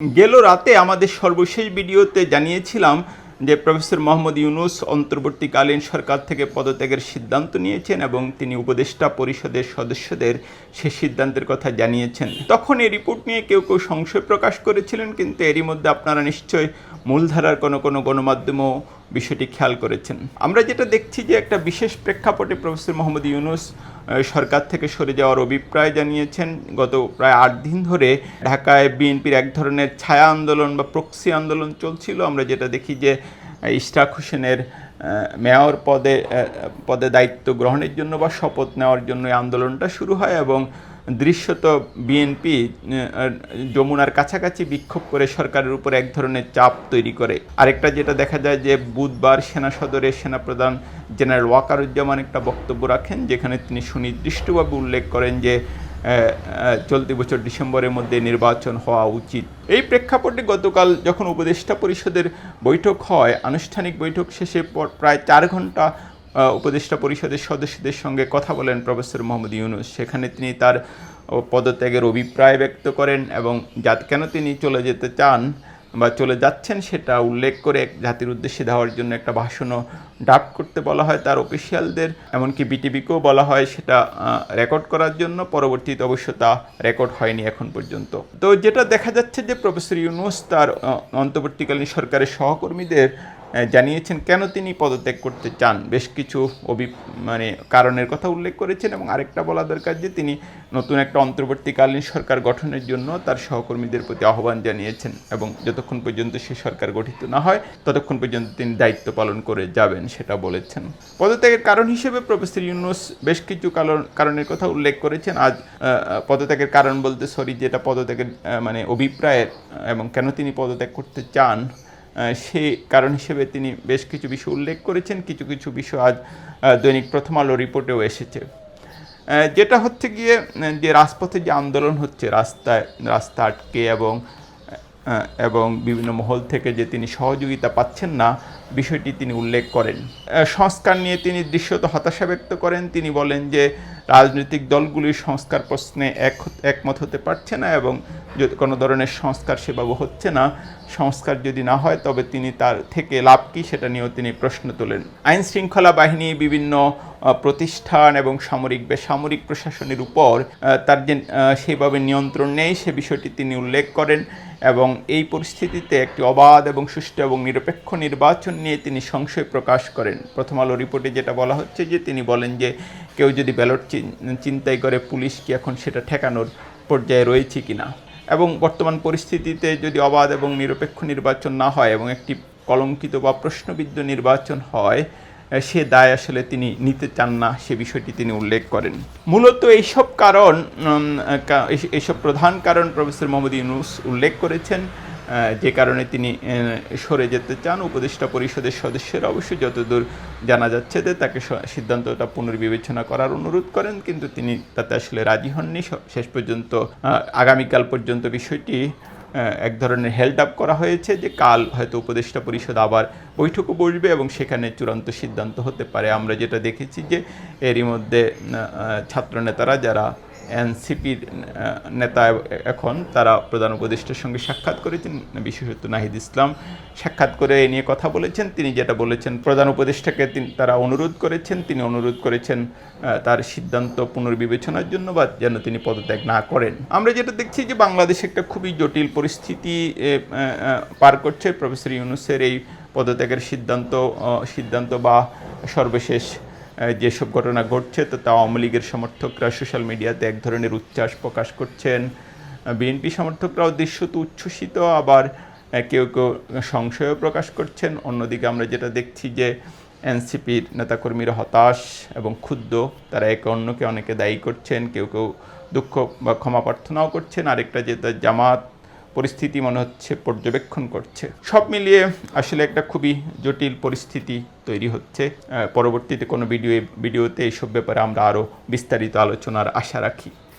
গেল রাতে আমাদের সর্বশেষ ভিডিওতে জানিয়েছিলাম যে প্রফেসর মোহাম্মদ ইউনুস অন্তর্বর্তীকালীন সরকার থেকে পদত্যাগের সিদ্ধান্ত নিয়েছেন এবং তিনি উপদেষ্টা পরিষদের সদস্যদের সে সিদ্ধান্তের কথা জানিয়েছেন। তখন এই রিপোর্ট নিয়ে কেউ কেউ সংশয় প্রকাশ করেছিলেন, কিন্তু এরই মধ্যে আপনারা নিশ্চয়ই মূলধারার কোনো কোনো গণমাধ্যমও বিষয়টি খেয়াল করেছেন। আমরা যেটা দেখছি যে একটা বিশেষ প্রেক্ষাপটে প্রফেসর মোহাম্মদ ইউনুস সরকার থেকে সরে যাওয়ার অভিপ্রায় জানিয়েছেন। গত প্রায় আট দিন ধরে ঢাকায় বিএনপির এক ধরনের ছায়া আন্দোলন বা প্রক্সি আন্দোলন চলছিল। আমরা যেটা দেখি যে ইশরাক হোসেনের মেয়র পদে পদে দায়িত্ব গ্রহণের জন্য বা শপথ নেওয়ার জন্য আন্দোলনটা শুরু হয় এবং দৃশ্যত বিএনপি যমুনার কাছাকাছি বিক্ষোভ করে সরকারের উপর এক ধরনের চাপ তৈরি করে। আরেকটা যেটা দেখা যায় যে বুধবার সেনা সদরে সেনাপ্রধান জেনারেল ওয়াকারুজ্জামান একটা বক্তব্য রাখেন, যেখানে তিনি সুনির্দিষ্টভাবে উল্লেখ করেন যে চলতি বছর ডিসেম্বরের মধ্যে নির্বাচন হওয়া উচিত। এই প্রেক্ষাপটে গতকাল যখন উপদেষ্টা পরিষদের বৈঠক হয়, আনুষ্ঠানিক বৈঠক শেষে পর- প্রায় চার ঘণ্টা উপদেষ্টা পরিষদের সদস্যদের সঙ্গে কথা বলেন প্রফেসর মোহাম্মদ ইউনুস। সেখানে তিনি তার পদত্যাগের অভিপ্রায় ব্যক্ত করেন এবং যা কেন তিনি চলে যেতে চান বা চলে যাচ্ছেন সেটা উল্লেখ করে জাতির উদ্দেশ্যে দেওয়ার জন্য একটা ভাষণও ড্রাফট করতে বলা হয় তার অফিসিয়ালদের। এমনকি বিটিভিকেও বলা হয় সেটা রেকর্ড করার জন্য। পরবর্তীতে অবশ্য তা রেকর্ড হয়নি এখন পর্যন্ত। তো যেটা দেখা যাচ্ছে যে প্রফেসর ইউনুস তার অন্তর্বর্তীকালীন সরকারের সহকর্মীদের জানিয়েছেন কেন তিনি পদত্যাগ করতে চান। বেশ কিছু অভি মানে কারণের কথা উল্লেখ করেছেন এবং আরেকটা বলা দরকার যে তিনি নতুন একটা অন্তর্বর্তীকালীন সরকার গঠনের জন্য তার সহকর্মীদের প্রতি আহ্বান জানিয়েছেন এবং যতক্ষণ পর্যন্ত সে সরকার গঠিত না হয়, ততক্ষণ পর্যন্ত তিনি দায়িত্ব পালন করে যাবেন সেটা বলেছেন। পদত্যাগের কারণ হিসেবে প্রফেসর ইউনুস বেশ কিছু কারণ কারণের কথা উল্লেখ করেছেন। আজ পদত্যাগের কারণ বলতে সরি, যেটা পদত্যাগের মানে অভিপ্রায়ের, এবং কেন তিনি পদত্যাগ করতে চান সেই কারণ হিসেবে তিনি বেশ কিছু বিষয় উল্লেখ করেছেন, কিছু কিছু বিষয় আজ দৈনিক প্রথম আলো রিপোর্টেও এসেছে। যেটা হচ্ছে গিয়ে, যে রাজপথে যে আন্দোলন হচ্ছে, রাস্তায়, রাস্তা আটকে এবং এবং বিভিন্ন মহল থেকে যে তিনি সহযোগিতা পাচ্ছেন না বিষয়টি তিনি উল্লেখ করেন। সংস্কার নিয়ে তিনি দৃশ্যত হতাশা ব্যক্ত করেন। তিনি বলেন যে, রাজনৈতিক দলগুলির সংস্কার প্রশ্নে এক একমত হতে পারছে না এবং যদি কোনো ধরনের সংস্কার সেভাবে হচ্ছে না, সংস্কার যদি না হয়, তবে তিনি তার থেকে লাভ কী সেটা নিয়েও তিনি প্রশ্ন তোলেন। আইন শৃঙ্খলা বাহিনী বিভিন্ন প্রতিষ্ঠান এবং সামরিক, বেসামরিক প্রশাসনের উপর তার যে সেভাবে নিয়ন্ত্রণ নেই, সে বিষয়টি তিনি উল্লেখ করেন এবং এই পরিস্থিতিতে একটি অবাধ এবং সুষ্ঠু এবং নিরপেক্ষ নির্বাচন নিয়ে তিনি সংশয় প্রকাশ করেন। প্রথম আলো রিপোর্টে যেটা বলা হচ্ছে যে তিনি বলেন যে কেউ যদি ব্যালট চিন্তাই করে পুলিশ কি এখন সেটা ঠেকানোর পর্যায়ে রয়েছে কি না এবং বর্তমান পরিস্থিতিতে যদি অবাধ এবং নিরপেক্ষ নির্বাচন না হয় এবং একটি কলঙ্কিত বা প্রশ্নবিদ্ধ নির্বাচন হয় সে দায় আসলে তিনি নিতে চান না, সে বিষয়টি তিনি উল্লেখ করেন। মূলত এইসব কারণ এইসব প্রধান কারণ প্রফেসর মোহাম্মদ ইউনুস উল্লেখ করেছেন। যে কারণে তিনি সরে যেতে চান, উপদেষ্টা পরিষদের সদস্যের অবশ্যই যতদূর জানা যাচ্ছে যে তাকে সিদ্ধান্তটা পুনর্বিবেচনা করার অনুরোধ করেন, কিন্তু তিনি তাতে আসলে রাজি হননি। শেষ পর্যন্ত আগামীকাল পর্যন্ত বিষয়টি এক ধরনের হেল্ড আপ করা হয়েছে যে কাল হয়তো উপদেষ্টা পরিষদ আবার বৈঠকও বসবে এবং সেখানে চূড়ান্ত সিদ্ধান্ত হতে পারে। আমরা যেটা দেখেছি যে এরই মধ্যে ছাত্রনেতারা যারা এনসিপির নেতা এখন তারা প্রধান উপদেষ্টার সঙ্গে সাক্ষাৎ করেছেন বিশেষত নাহিদ ইসলাম সাক্ষাৎ করে এ নিয়ে কথা বলেছেন। তিনি যেটা বলেছেন, প্রধান উপদেষ্টাকে তারা অনুরোধ করেছেন, তিনি অনুরোধ করেছেন তার সিদ্ধান্ত পুনর্বিবেচনার জন্য বা যেন তিনি পদত্যাগ না করেন। আমরা যেটা দেখছি যে বাংলাদেশ একটা খুবই জটিল পরিস্থিতি পার করছে। প্রফেসর ইউনুসের এই পদত্যাগের সিদ্ধান্ত সিদ্ধান্ত বা সর্বশেষ যেসব ঘটনা ঘটছে, তো তা আওয়ামী লীগের সমর্থকরা সোশ্যাল মিডিয়াতে এক ধরনের উচ্ছ্বাস প্রকাশ করছেন। বিএনপি সমর্থকরাও দৃশ্যত উচ্ছ্বসিত, আবার কেউ কেউ সংশয়ও প্রকাশ করছেন। অন্যদিকে আমরা যেটা দেখছি যে, এনসিপির নেতাকর্মীরা হতাশ এবং ক্ষুব্ধ। তারা একে অন্যকে অনেকে দায়ী করছেন, কেউ কেউ দুঃখ বা ক্ষমা প্রার্থনাও করছেন। আরেকটা যেটা জামাত পরিস্থিতি মনে হচ্ছে, পর্যবেক্ষণ করছে। সব মিলিয়ে আসলে একটা খুবই জটিল পরিস্থিতি তৈরি হচ্ছে। পরবর্তীতে কোনো ভিডিও ভিডিওতে এইসব ব্যাপারে আমরা আরও বিস্তারিত আলোচনার আশা রাখি।